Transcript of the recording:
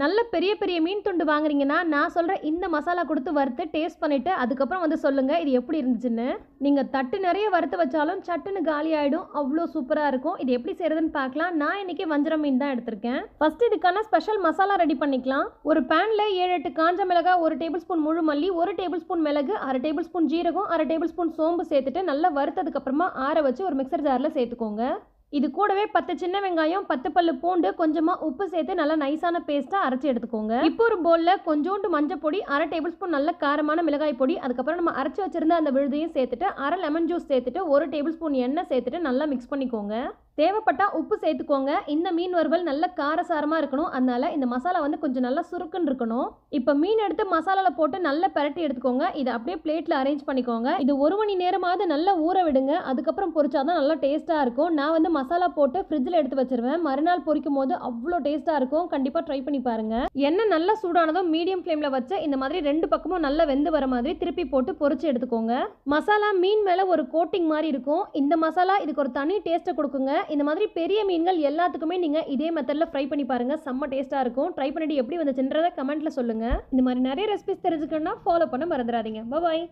நல்ல பெரிய பெரிய மீன் துண்டு வாங்குறீங்கன்னா நான் சொல்கிற இந்த மசாலா கொடுத்து வறுத்து டேஸ்ட் பண்ணிவிட்டு அதுக்கப்புறம் வந்து சொல்லுங்கள் இது எப்படி இருந்துச்சுன்னு. நீங்கள் தட்டு நிறைய வறுத்து வச்சாலும் சட்டுன்னு காலி ஆகிடும் அவ்வளோ சூப்பராக இருக்கும். இது எப்படி செய்கிறதுன்னு பார்க்கலாம். நான் இன்றைக்கி வஞ்சரம் மீன் தான் எடுத்திருக்கேன். ஃபஸ்ட் இதுக்கான ஸ்பெஷல் மசாலா ரெடி பண்ணிக்கலாம். ஒரு பேனில் ஏழு எட்டு காஞ்ச மிளகாய் ஒரு டேபிள் ஸ்பூன் முழு மல்லி ஒரு டேபிள் ஸ்பூன் மிளகு அரை டேபிள் ஸ்பூன் ஜீரகம் அரை டேபிள் ஸ்பூன் சோம்பு சேர்த்துட்டு நல்லா வறுத்ததுக்கப்புறமா ஆற வச்சு ஒரு மிக்சர் ஜாரில் சேர்த்துக்கோங்க. இது கூடவே பத்து சின்ன வெங்காயம் பத்து பல்லு பூண்டு கொஞ்சமாக உப்பு சேர்த்து நல்லா நைஸான பேஸ்ட்டாக அரைச்சி எடுத்துக்கோங்க. இப்போ ஒரு பவுலில் கொஞ்சோண்டு மஞ்சள் பொடி அரை டேபிள் ஸ்பூன் நல்ல காரமான மிளகாய் பொடி அதுக்கப்புறம் நம்ம அரைச்சி வச்சிருந்த அந்த விழுதையும் சேர்த்துட்டு அரை லெமன் ஜூஸ் சேர்த்துட்டு ஒரு டேபிள் ஸ்பூன் எண்ணெய் சேர்த்துட்டு நல்லா மிக்ஸ் பண்ணிக்கோங்க. தேவைப்பட்டா உப்பு சேர்த்துக்கோங்க. இந்த மீன் வறுவல் நல்ல காரசாரமாக இருக்கணும். அதனால இந்த மசாலா வந்து கொஞ்சம் நல்லா சுருக்குன்னு இருக்கணும். இப்போ மீன் எடுத்து மசாலாவில் போட்டு நல்லா பரட்டி எடுத்துக்கோங்க. இதை அப்படியே பிளேட்டில் அரேஞ்ச் பண்ணிக்கோங்க. இது ஒரு மணி நேரமாவது நல்லா ஊற விடுங்க. அதுக்கப்புறம் பொரிச்சாதான் நல்லா டேஸ்ட்டாக இருக்கும். நான் வந்து மசாலா போட்டு ஃப்ரிட்ஜில் எடுத்து வச்சிருவேன். மறுநாள் பொரிக்கும் போது அவ்வளோ டேஸ்ட்டாக இருக்கும். கண்டிப்பாக ட்ரை பண்ணி பாருங்கள் எண்ணெய் நல்லா சூடானதும் மீடியம் ஃப்ளேமில் வச்சு இந்த மாதிரி ரெண்டு பக்கமும் நல்லா வெந்து வர மாதிரி திருப்பி போட்டு பொரிச்சு எடுத்துக்கோங்க. மசாலா மீன் மேலே ஒரு கோட்டிங் மாதிரி இருக்கும். இந்த மசாலா இதுக்கு ஒரு தனி டேஸ்ட்டை கொடுக்குங்க. இந்த மாதிரி பெரிய மீன்கள் எல்லாத்துக்குமே நீங்கள் இதே மெத்தடில் ஃப்ரை பண்ணி பாருங்கள் செம்ம டேஸ்ட்டாக இருக்கும். ட்ரை பண்ணிட்டு எப்படி வந்துச்சுன்றதை கமெண்ட்டில் சொல்லுங்கள் இந்த மாதிரி நிறைய ரெசிபிஸ் தெரிஞ்சுக்கணும்னா ஃபாலோ பண்ண மறந்துடாதீங்க. பாய்